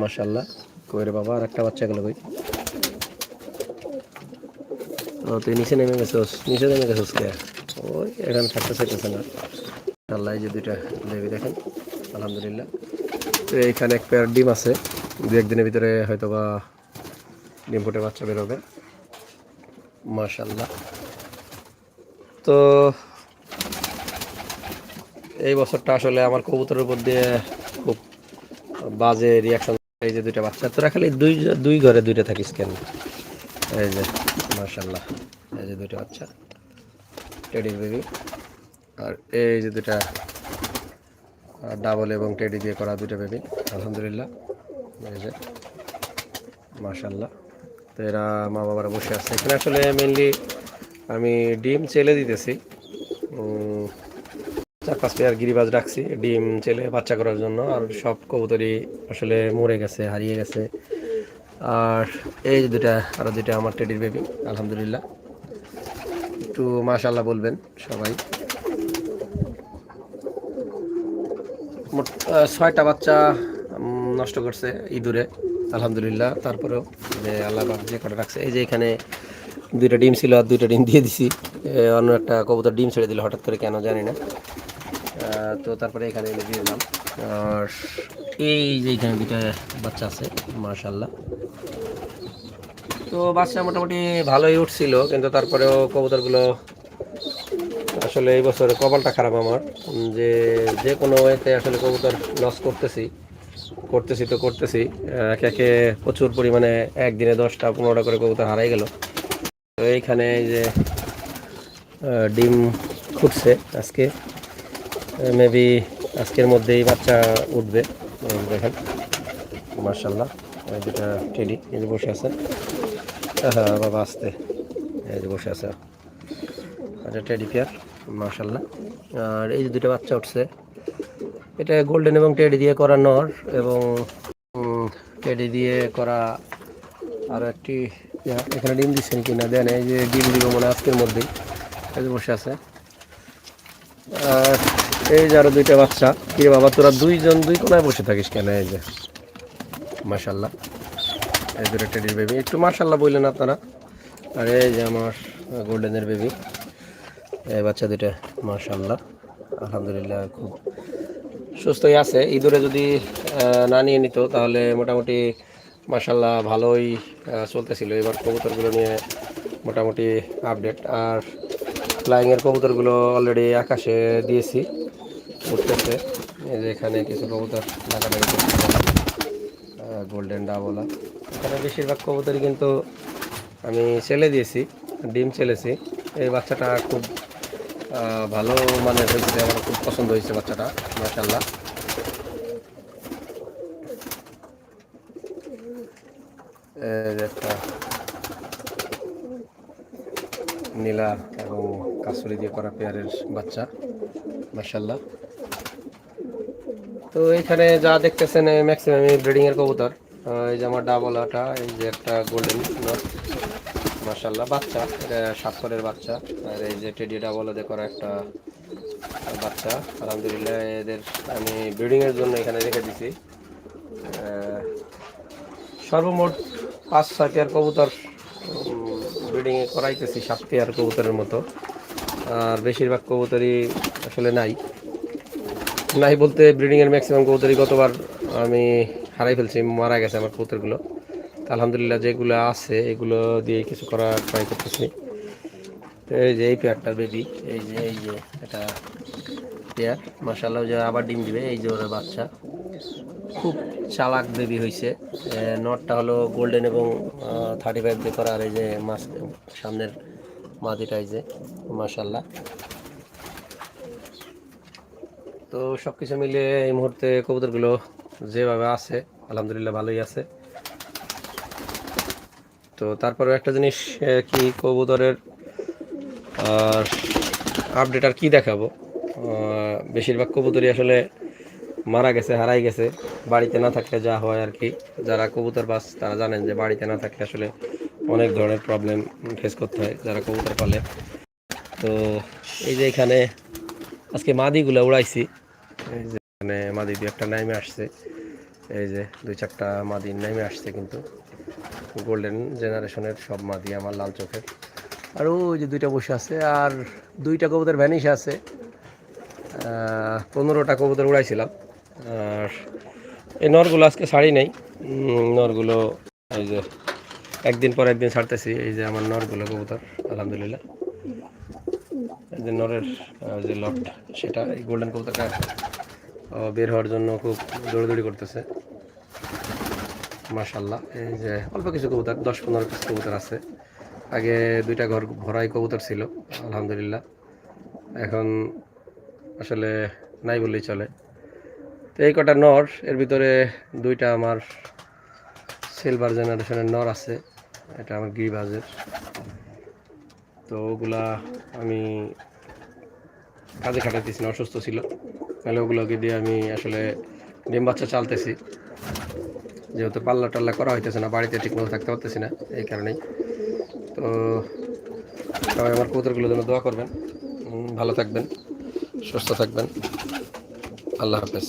মাশাল্লাহ কই রে বাবা আর একটা বাচ্চা গেল কই? ও, তুই নিচে নেমে গেছোস, নিচে নেমে গেছোস কে? ওই, এখানে থাকতে চাইতেছে না। আল্লাহ যে দুইটা দেবী দেখেন, আলহামদুলিল্লাহ। তো এইখানে এক পেয়ার ডিম আছে দু একদিনের ভিতরে হয়তো বা ডিম ফুটে বাচ্চা বেরোবে মাশাল্লাহ তো এই বছরটা আসলে আমার কবুতরের উপর দিয়ে খুব বাজে রিয়াকশন এই যে দুইটা বাচ্চা, তোরা খালি দুই দুই ঘরে দুইটা থাকিস কেন? এই যে মার্শাল্লাহ এই যে দুইটা বাচ্চা টেডির বেবি, আর এই যে দুইটা ডাবল এবং টেডি দিয়ে করা দুইটা বেবি, আলহামদুলিল্লাহ, এই যে মার্শাল্লাহ তো এরা মা বাবারা বসে আছে। এখানে আসলে মেনলি আমি ডিম চেলে দিতেছি চার পাঁচ পেয়ার গিরিবাজ রাখছি, ডিম চেলে বাচ্চা করার জন্য। আর সব কবুতরই আসলে মরে গেছে, হারিয়ে গেছে। আর এই যে দুটা আরও দুটা আমার টেডির বেবি আলহামদুলিল্লাহ। একটু মাশাল্লাহ বলবেন সবাই। মোট ছয়টা বাচ্চা নষ্ট করছে ইঁদুরে, আলহামদুলিল্লাহ। তারপরেও যে আল্লাহ যে কটা রাখছে, এই যে এখানে দুইটা ডিম ছিল আর দুইটা ডিম দিয়ে দিছি। অন্য একটা কবুতর ডিম ছেড়ে দিল, হঠাৎ করে কেন জানি না। তো তারপরে এখানে এনে দিয়ে দিলাম। আর এই যে এখানে দুইটা বাচ্চা আছে মার্শাল্লাহ তো বাচ্চা মোটামুটি ভালোই উঠছিল, কিন্তু তারপরেও কবুতরগুলো আসলে এই বছর কপালটা খারাপ আমার, যে যে কোনো ওয়েতে আসলে কবুতর লস করতেছি করতেছি তো করতেছি একে একে প্রচুর পরিমাণে একদিনে দশটা, পনেরোটা করে কবুতর হারাই গেল। তো এইখানে যে ডিম ফুটছে আজকে। মেবি আজকের মধ্যেই বাচ্চা উঠবে। দেখেন মার্শাল্লাহ দুটা টেডি, এই যে বসে আছে। হ্যাঁ বাবা আসতে এই যে বসে আছে। আচ্ছা টেডি পেয়ার মার্শাল্লাহ আর এই যে দুটো বাচ্চা উঠছে, এটা গোল্ডেন এবং টেডি দিয়ে করা নর এবং টেডি দিয়ে করা আর একটি এখানে ডিম দিচ্ছেন কি না দেন, এই যে ডিম দিব মনে আজকের মধ্যেই। এই যে বসে আছে। আর এই যে আরও দুইটা বাচ্চা। কিরে বাবা, তোরা দুইজন দুই কোনায় বসে থাকিস কেন? এই যে। মাশাল্লাহ এই দুটো টেডির বেবি একটু মাশাল্লাহ বললেন আপনারা। আর এই যে আমার গোল্ডেনের বেবি এই বাচ্চা দুটা মাশাল্লাহ আলহামদুলিল্লাহ খুব সুস্থই আছে। ইঁদুরে যদি না নিয়ে নিত, তাহলে মোটামুটি মাশাল্লাহ ভালোই চলতেছিল। এবার কবুতরগুলো নিয়ে মোটামুটি আপডেট আর ফ্লাইংয়ের কবুতরগুলো অলরেডি আকাশে দিয়েছি। উঠতেছে। এই যে এখানে কিছু কবুতর করতেছে। গোল্ডেন ডাবলা। এখানে বেশিরভাগ কবুতরই কিন্তু আমি ছেলে দিয়েছি, ডিম ছেলেছি। এই বাচ্চাটা খুব ভালো মানে হয়েছে, আমার খুব পছন্দ হয়েছে বাচ্চাটা মাশাল্লাহ এই একটা নীলা এবং কাসুরি দিয়ে করা পেয়ারের বাচ্চা মাশাল্লাহ তো এখানে যা দেখতেছেন ম্যাক্সিমাম ব্রিডিং এর কবুতর। এই যে আমার ডাবলাটা এই যে একটা গোল্ডেন মাশাল্লাহ বাচ্চা। এটা বাচ্চা। আর এই যে টেডি ডাবলাতে করা একটা বাচ্চা। আলহামদুলিল্লাহ, এদের আমি ব্রিডিং এর জন্য এখানে রেখে দিছি। সর্বমোট পাঁচ, ছয় পেয়ার কবুতর ব্রিডিং এ করাইতেছি, সাত পেয়ার কবুতরের মতো। আর বেশিরভাগ কবুতরই আসলে নাই। নাই বলতে ব্রিডিং এর ম্যাক্সিমাম কবুতরই গতবার আমি হারাই ফেলছি, মারা গেছে আমার কবুতরগুলো। তা আলহামদুলিল্লাহ যেগুলো আছে, এগুলো দিয়ে কিছু করা ট্রাই করতেছি। এই যে, এই পেয়ারটা বেবি এই যে এই যে, এটা পেয়ার মাসাল্লাহ যে আবার ডিম দিবে, এই যে ওর বাচ্চা। খুব চালাক বেবি হয়েছে নটটা হলো গোল্ডেন এবং থার্টি ফাইভ দিয়ে করা, আর এই যে মাছ, সামনের মাদিটা এই যে মাসাল্লাহ তো সব কিছু মিলে এই মুহূর্তে কবুতরগুলো যেভাবে আছে, আলহামদুলিল্লাহ ভালোই আছে। তো তারপরে একটা জিনিস কি কবুতরের আপডেট আর কি দেখাবো? বেশিরভাগ কবুতরই আসলে মারা গেছে, হারাই গেছে। বাড়িতে না থাকলে যা হয় আর কি। যারা কবুতর বাস, তারা জানেন যে বাড়িতে না থাকলে আসলে অনেক ধরনের প্রবলেম ফেস করতে হয় যারা কবুতর পালে। তো এই যে এখানে আজকে মাদিগুলো উড়াইছি। এই যে এখানে মাদি দু একটা নাইমে আসছে। এই যে দুই চারটা মাদি নেমে আসছে কিন্তু। গোল্ডেন জেনারেশনের সব মাদি আমার লাল চোখের। আর ওই যে দুইটা বসে আছে, আর দুইটা কবুতর ভ্যানিশ আছে। পনেরোটা কবুতর উড়াইছিলাম। আর এই নরগুলো আজকে শাড়ি নেই। নরগুলো এই যে একদিন পর একদিন ছাড়তেছি, এই যে আমার নরগুলো কবুতর, আলহামদুলিল্লাহ। এই যে নরের যে লট সেটা এই গোল্ডেন কবুতরটা বের হওয়ার জন্য খুব দৌড়াদৌড়ি করতেছে। মাশাল্লাহ এই যে অল্প কিছু কবুতর, দশ পনেরো পিস কবুতর আছে। আগে দুইটা ঘর ভরাই কবুতর ছিল, আলহামদুলিল্লাহ। এখন আসলে নাই বললেই চলে। তো এই কটা নর, এর ভিতরে দুইটা আমার সিলভার জেনারেশনের নর আছে, এটা আমার গিরিবাজের। তো ওগুলা আমি কাজে খাটাতেছি না, অসুস্থ ছিল। তাহলে ওগুলোকে দিয়ে আমি আসলে ডিম বাচ্চা চালতেছি। যেহেতু পাল্লা টাল্লা করা হইতেছে না, বাড়িতে ঠিকমতো থাকতে পারতেছি না এই কারণেই। তো সবাই আমার কবুতরগুলোর জন্য দোয়া করবেন। ভালো থাকবেন, সুস্থ থাকবেন। আল্লাহ হাফেজ।